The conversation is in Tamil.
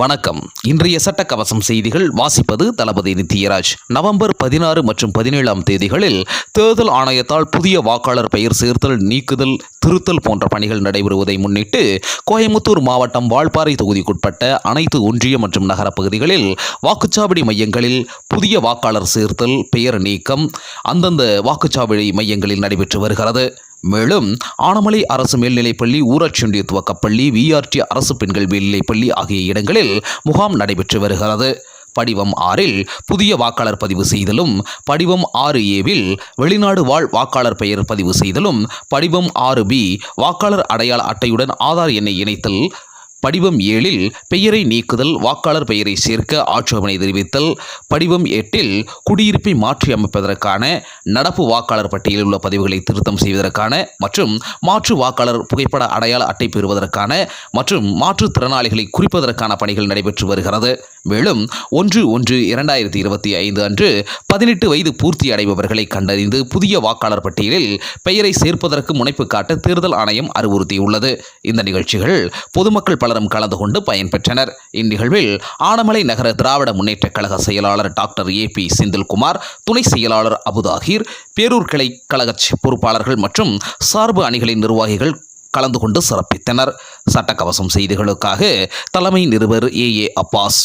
வணக்கம். இன்றைய சட்டக்கவசம் செய்திகள் வாசிப்பது தளபதி நித்யராஜ். நவம்பர் பதினாறு மற்றும் பதினேழாம் தேதிகளில் தேர்தல் ஆணையத்தால் புதிய வாக்காளர் பெயர் சேர்த்தல் நீக்குதல் திருத்தல் போன்ற பணிகள் நடைபெறுவதை முன்னிட்டு கோயமுத்தூர் மாவட்டம் வால்பாறை தொகுதிக்குட்பட்ட அனைத்து ஒன்றிய மற்றும் நகர பகுதிகளில் வாக்குச்சாவடி மையங்களில் புதிய வாக்காளர் சேர்த்தல் பெயர் நீக்கம் அந்தந்த வாக்குச்சாவடி மையங்களில் நடைபெற்று வருகிறது. மேலும் ஆனமலை அரசு மேல்நிலைப்பள்ளி ஊராட்சி ஒன்றிய துவக்கப்பள்ளி விஆர்டி அரசு பெண்கள் மேல்நிலைப்பள்ளி ஆகிய இடங்களில் முகாம் நடைபெற்று வருகிறது. படிவம் ஆறில் புதிய வாக்காளர் பதிவு செய்தலும் படிவம் ஆறு ஏவில் வெளிநாடு வாழ் வாக்காளர் பெயர் பதிவு செய்தலும் படிவம் ஆறு பி வாக்காளர் அடையாள அட்டையுடன் ஆதார் எண்ணை இணைத்தல் படிவம் ஏழில் பெயரை நீக்குதல் வாக்காளர் பெயரை சேர்க்க ஆட்சேபனை தெரிவித்தல். படிவம் எட்டில் குடியிருப்பை மாற்றி அமைப்பதற்கான நடப்பு வாக்காளர் பட்டியலில் உள்ள பதிவுகளை திருத்தம் செய்வதற்கான மற்றும் மாற்று வாக்காளர் புகைப்பட அடையாள அட்டை பெறுவதற்கான மற்றும் மாற்றுத்திறனாளிகளை குறிப்பதற்கான பணிகள் நடைபெற்று வருகிறது. மேலும் ஒன்று ஒன்று இரண்டாயிரத்தி இருபத்தி ஐந்து அன்று பதினெட்டு வயது பூர்த்தி அடைபவர்களை கண்டறிந்து புதிய வாக்காளர் பட்டியலில் பெயரை சேர்ப்பதற்கு முனைப்பு காட்ட தேர்தல் ஆணையம் அறிவுறுத்தியுள்ளது. இந்த நிகழ்ச்சிகள் பொதுமக்கள் பலரும் கலந்து கொண்டு பயன்பெற்றனர். இந்நிகழ்வில் ஆனமலை நகர திராவிட முன்னேற்றக் கழக செயலாளர் டாக்டர் ஏ பி செந்தில்குமார் துணை செயலாளர் அபுதாகிர் பேரூர் கிளை கழக பொறுப்பாளர்கள் மற்றும் சார்பு அணிகளின் நிர்வாகிகள் கலந்து கொண்டு சிறப்பித்தனர். சட்டக்கவசம் செய்திகளுக்காக தலைமை நிருபர் ஏ ஏ அப்பாஸ்